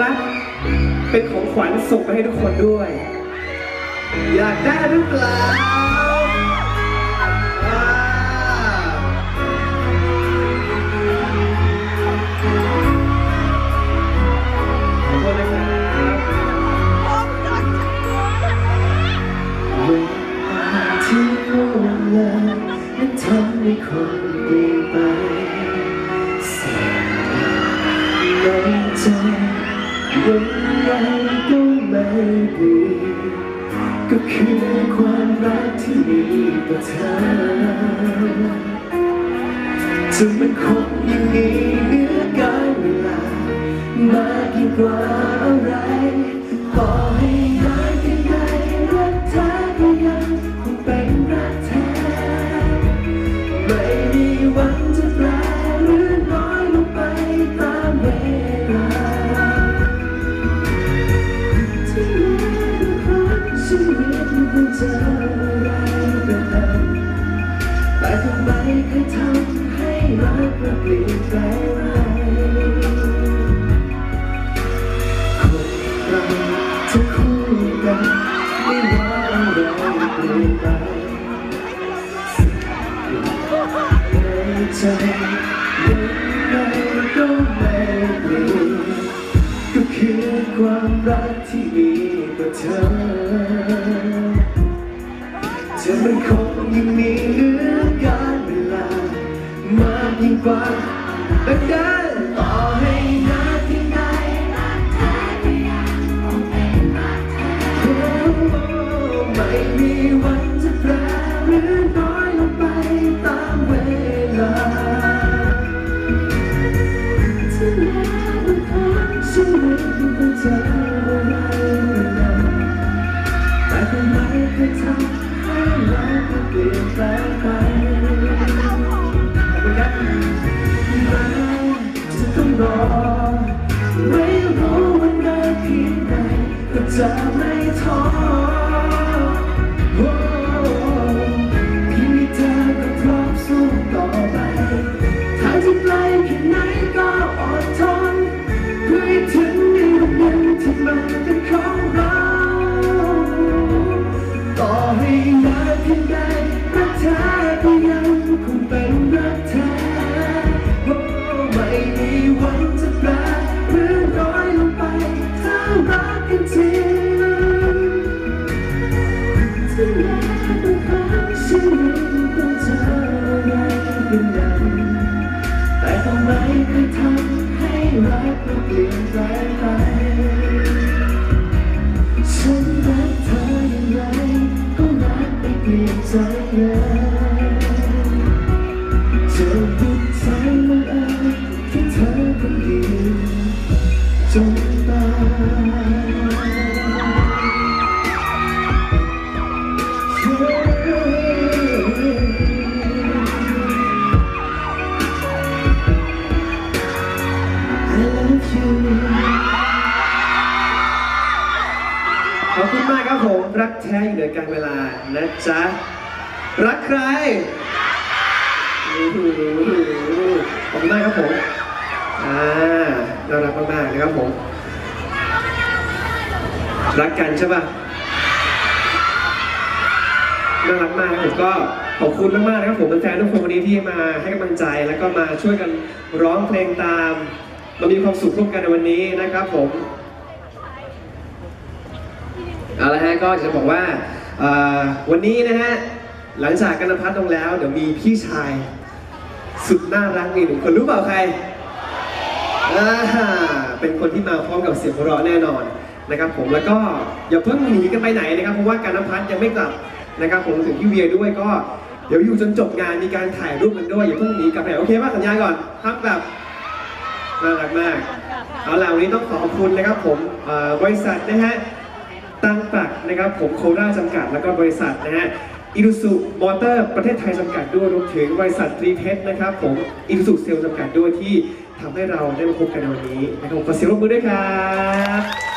รัก เป็นของขวัญส่งไปให้ทุกคนด้วย อยากได้หรือเปล่าขอโทษนะครับเวลาที่ล่วงเลยนั้นทำให้คนเปลี่ยน ยังไงก็ไม่ดีก็คือความรักที่มีต่อเธอจะมันคงอย่างนี้เนือการเวลามากยิ่งกว่า คยทำให้รักมันเปลี่ยนแปลงไปคนเราจะคู่กันไม่ว่าอะไรเปลี่ยนไปในใจยังไงก็ไม่เปลี่ยนก็คือความรักที่มีต่อเธอจะมันคงยังมีเหลือาม จะต้องรอไม่ รักเ love you ขอบคุณมากครับผมรักแท้อยู่เหนือการเวลานะจ๊ะ รักใครขอบคุณมากครับผมอ่าน่ารักมากๆนะครับผม รักกันใช่ป่ะน่ารักมากผมก็ขอบคุณมากๆนะครับผมแฟนๆทุกคนวันนี้ที่มาให้กำลังใจแล้วก็มาช่วยกันร้องเพลงตาม เรามีความสุขร่วมกันในวันนี้นะครับผมเอาละฮะก็จะบอกว่าเอ่อวันนี้นะฮะหลังจากกันพัฒน์ลงแล้ว เดี๋ยวมีพี่ชาย สุดน่ารักอีกหนึ่งคนรู้เปล่าใครอ่าเป็นคนที่มาพร้อมกับเสียงหัวเราะแน่นอนนะครับผมแล้วก็อย่าเพิ่งหนีกันไปไหนนะครับเพราะว่าการนพัฒน์ยังไม่กลับนะครับผมถึงพี่เวียด้วยก็เดี๋ยวอยู่จนจบงานมีการถ่ายรูปกันด้วยอย่าเพิ่งหนีกลับไปไหนโอเคป่ะสัญญาก่อนห้ามกลับ น่ารักมาก เอาล่ะวันนี้ต้องขอบคุณนะครับผมเอ่อบริษัทนะฮะ ตั้งปักนะครับผมโคราชจำกัดแล้วก็บริษัทนะฮะอิรุสุมอเตอร์ประเทศไทยจำกัดด้วยรวมถึงบริษัทตรีเพชรนะครับผมอิรุสุเซลจำกัดด้วยที่ทำให้เราได้มาพบกันในวันนี้นะครับขอเสียงปรบมือด้วยครับ